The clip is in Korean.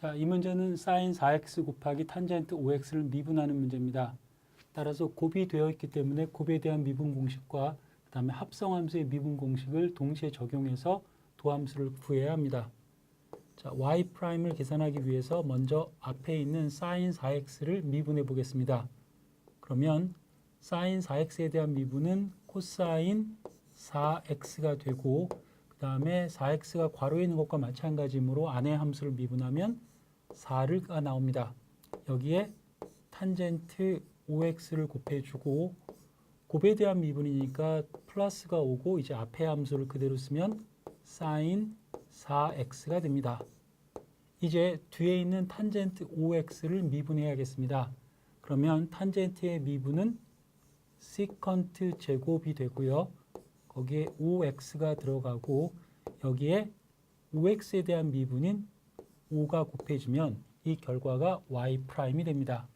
자, 이 문제는 sin 4x 곱하기 탄젠트 5x를 미분하는 문제입니다. 따라서 곱이 되어 있기 때문에 곱에 대한 미분 공식과 그다음에 합성함수의 미분 공식을 동시에 적용해서 도함수를 구해야 합니다. 자, y 프라임을 계산하기 위해서 먼저 앞에 있는 sin 4x를 미분해 보겠습니다. 그러면 sin 4x에 대한 미분은 코사인 4x가 되고 그 다음에 4x가 괄호에 있는 것과 마찬가지이므로 안의 함수를 미분하면 4가 나옵니다. 여기에 탄젠트 5x를 곱해주고 곱에 대한 미분이니까 플러스가 오고 이제 앞에 함수를 그대로 쓰면 sin 4x가 됩니다. 이제 뒤에 있는 탄젠트 5x를 미분해야겠습니다. 그러면 탄젠트의 미분은 시컨트 제곱이 되고요. 거기에 5x가 들어가고 여기에 5x에 대한 미분인 5가 곱해지면 이 결과가 y 프라임이 됩니다.